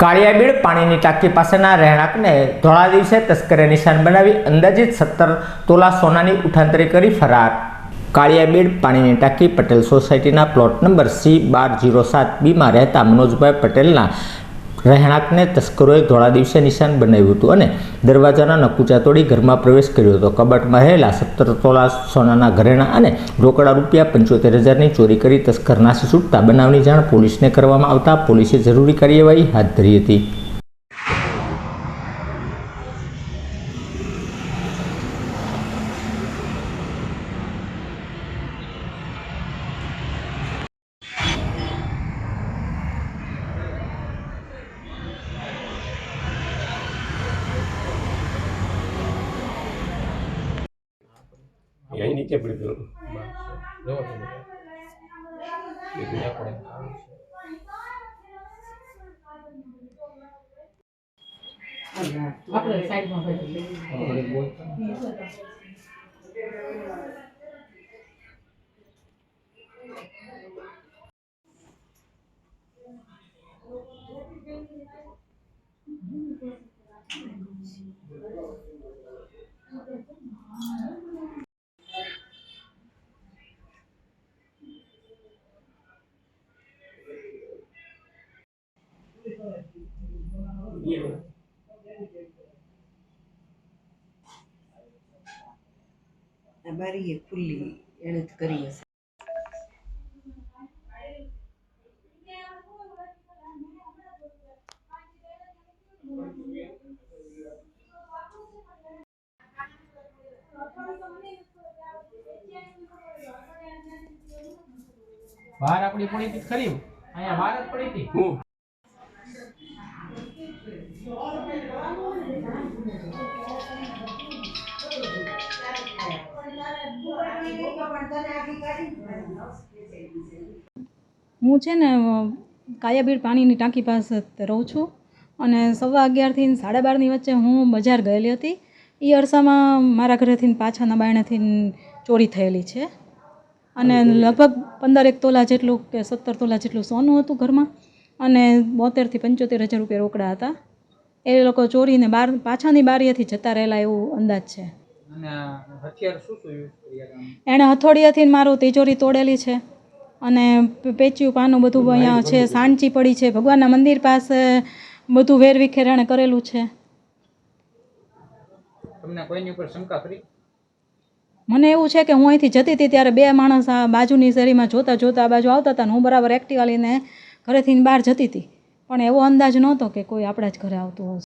કાળિયાબીડ પાણીની ટાંકી પાસેના રહેણાંકને ધોળા દિવસે તસ્કરે નિશાન બનાવી અંદાજિત સત્તર તોલા સોનાની ઉઠાંતરી કરી ફરાર. કાળિયાબીડ પાણીની ટાંકી પટેલ સોસાયટીના પ્લોટ નંબર સી બાર જીરો સાત બીમાં રહેતા મનોજભાઈ પટેલના રહેણાંકને તસ્કરોએ ધોળા દિવસે નિશાન બનાવ્યું હતું અને દરવાજાના નકુચા તોડી ઘરમાં પ્રવેશ કર્યો હતો. કબાટમાં રહેલા સત્તર તોલા સોનાના ઘરેણાં અને રોકડા રૂપિયા પંચોતેર હજારની ચોરી કરી તસ્કર નાસી છૂટતા બનાવની જાણ પોલીસને કરવામાં આવતા પોલીસે જરૂરી કાર્યવાહી હાથ ધરી હતી. અહીં નીચે પડી ગયું. આપણે સાઈડમાં બેઠી આપણે બોલતા ને. બારી એ ખુલ્લી એને જ કરી હશે બહાર આપણી પડી હતી ખરી? અહીંયા બહાર જ પડી હતી. હું છે ને કાયાબીડ પાણીની ટાંકી પાસે રહું છું અને સવા અગિયારથી સાડા બારની વચ્ચે હું બજાર ગયેલી હતી. એ અરસામાં મારા ઘરેથી ને પાછાના બાયણેથી ચોરી થયેલી છે. અને લગભગ પંદર એક તોલા જેટલું કે સત્તર તોલા જેટલું સોનું હતું ઘરમાં અને બોતેરથી પંચોતેર હજાર રૂપિયા રોકડા હતા. એ લોકો ચોરીને બાર પાછાની બારીએથી જતા રહેલા એવું અંદાજ છે. એણે હથોડીયાથી મારું તિજોરી તોડેલી છે અને પેચ્યું પાનું બધું અહીંયા છે સાંચી પડી છે. ભગવાનના મંદિર પાસે બધું વેરવિખેર એણે કરેલું છે. તમને કોઈની ઉપર શંકા કરી મને એવું છે કે હું અહીંથી જતી હતી ત્યારે બે માણસ આ બાજુની શેરીમાં જોતા જોતા આ બાજુ આવતા હતા ને હું બરાબર એક્ટિવા લઈને ઘરેથી બહાર જતી હતી. પણ એવો અંદાજ નહોતો કે કોઈ આપણા જ ઘરે આવતું હશે.